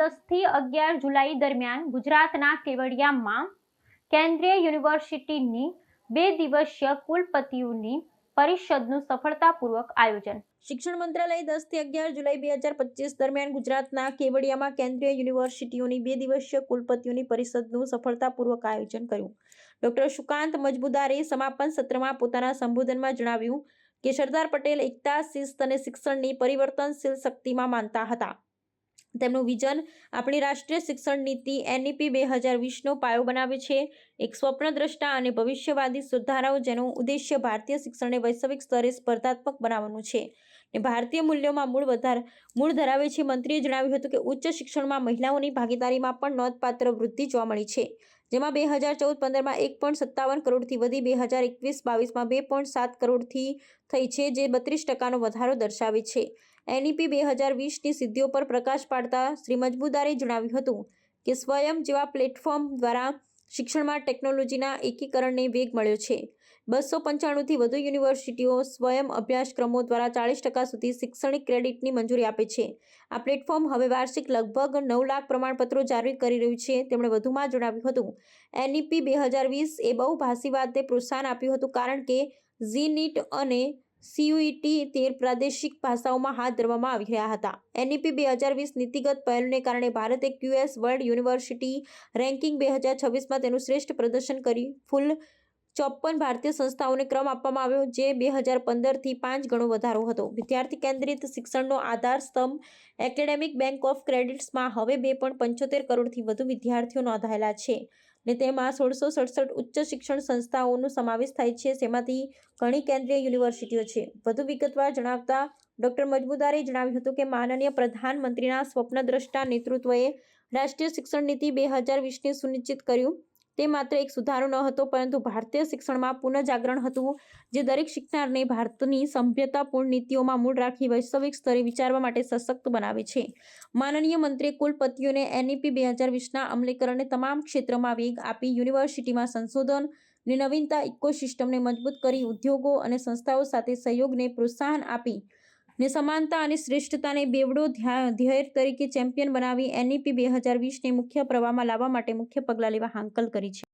દસથી અગિયાર જુલાઈ દરમિયાન ગુજરાતના કેવડિયામાં કેન્દ્રીય યુનિવર્સિટીની બે દિવસીય કુલપતિઓની પરિષદનું સફળતાપૂર્વક આયોજન. શિક્ષણ મંત્રાલય દસથી અગિયાર જુલાઈ બે હજાર પચીસ દરમિયાન ગુજરાતના કેવડિયામાં કેન્દ્રીય યુનિવર્સિટીઓની બે દિવસીય કુલપતિઓની પરિષદનું સફળતાપૂર્વક આયોજન કર્યું. ડોક્ટર સુકાંત મજબુદારે સમાપન સત્રમાં પોતાના સંબોધનમાં જણાવ્યું કે સરદાર પટેલ એકતા, શિસ્ત અને શિક્ષણની પરિવર્તનશીલ શક્તિમાં માનતા હતા. તેમનું વિઝન આપણી રાષ્ટ્રીય શિક્ષણ નીતિ એનઈપી બે હજાર વીસનો પાયો બનાવે છે. એક સ્વપ્નદ્રષ્ટા અને ભવિષ્યવાદી સુધારાઓ જેનો ઉદ્દેશ્ય ભારતીય શિક્ષણને વૈશ્વિક સ્તરે સ્પર્ધાત્મક બનાવવાનું છે ને ભારતીય મૂલ્યોમાં મૂળ વધાર, મૂળ ધરાવે છે. મંત્રીએ જણાવ્યું હતું કે ઉચ્ચ શિક્ષણમાં મહિલાઓની ભાગીદારીમાં પણ નોંધપાત્ર વૃદ્ધિ જોવા મળી છે, જેમાં બે હજાર ચૌદ પંદરમાં એક પોઈન્ટ સત્તાવન કરોડથી વધી બે હજાર એકવીસ બાવીસમાં બે પોઈન્ટ સાત કરોડથી થઈ છે, જે બત્રીસ ટકાનો વધારો દર્શાવે છે. એનઈપી બે હજાર વીસની સિદ્ધિઓ પર પ્રકાશ પાડતા શ્રી મજબૂદારે જણાવ્યું હતું કે સ્વયં જેવા પ્લેટફોર્મ દ્વારા શિક્ષણમાં ટેકનોલોજીના એકીકરણને વેગ મળ્યો છે. બસો પંચાણુંથી વધુ યુનિવર્સિટીઓ સ્વયં અભ્યાસક્રમો દ્વારા ચાળીસ ટકા સુધી શૈક્ષણિક ક્રેડિટની મંજૂરી આપે છે. આ પ્લેટફોર્મ હવે વાર્ષિક લગભગ નવ લાખ પ્રમાણપત્રો જારી કરી રહ્યું છે, તેમણે વધુમાં જણાવ્યું હતું. એનઈપી બે હજાર વીસ એ બહુ ભાષીવાદને પ્રોત્સાહન આપ્યું હતું કારણ કે ઝી નીટ અને સીયુઈટી તેર પ્રાદેશિક ભાષાઓમાં હાથ ધરવામાં આવી રહ્યા હતા. એનઈપી બે હજાર વીસ નીતિગત પહેલને કારણે ભારતે ક્યુએસ વર્લ્ડ યુનિવર્સિટી રેન્કિંગ બે હજાર છવ્વીસમાં તેનું શ્રેષ્ઠ પ્રદર્શન કરી. ફૂલ ચોપન ભારતીય સંસ્થાઓને ક્રમ આપવામાં આવ્યો, જે બે હજાર પંદરથી પાંચ ગણો વધારો હતો. વિદ્યાર્થી કેન્દ્રિત શિક્ષણનો આધાર સ્તંભ એકેડેમિક બેંક ઓફ ક્રેડિટ્સમાં હવે બે પોઈન્ટ પંચોતેર કરોડથી વધુ વિદ્યાર્થીઓ નોંધાયેલા છે. ને તેમાં સોળસો સડસઠ ઉચ્ચ શિક્ષણ સંસ્થાઓનો સમાવેશ થાય છે. જેમાંથી ઘણી કેન્દ્રીય યુનિવર્સિટીઓ છે. વધુ વિગતવાર જણાવતા ડોક્ટર મજમુદારે જણાવ્યું હતું કે માનનીય પ્રધાનમંત્રીના સ્વપ્નદ્રષ્ટા નેતૃત્વએ રાષ્ટ્રીય શિક્ષણ નીતિ બે હજાર વીસને સુનિશ્ચિત કર્યું. તે માત્ર એક સુધારો ન હતો, પરંતુ ભારતીય શિક્ષણમાં પુનઃજાગરણ હતું, જે દરેક શીખનારને ભારતની સભ્યતાપૂર્ણ નીતિઓમાં મૂળ રાખી વૈશ્વિક સ્તરે વિચારવા માટે સશક્ત બનાવે છે. માનનીય મંત્રીએ કુલપતિઓને એનઈપી બે હજાર વીસના અમલીકરણને તમામ ક્ષેત્રમાં વેગ આપી યુનિવર્સિટીમાં સંશોધન ને નવીનતા ઇકોસિસ્ટમને મજબૂત કરી ઉદ્યોગો અને સંસ્થાઓ સાથે સહયોગને પ્રોત્સાહન આપી ને સમાનતા અને શ્રેષ્ઠતાને બેવડો ધ્યેય તરીકે ચેમ્પિયન બનાવી એનઈપી બે હજાર વીસને મુખ્ય પ્રવાહમાં લાવવા માટે મુખ્ય પગલાં લેવા હાંકલ કરી છે.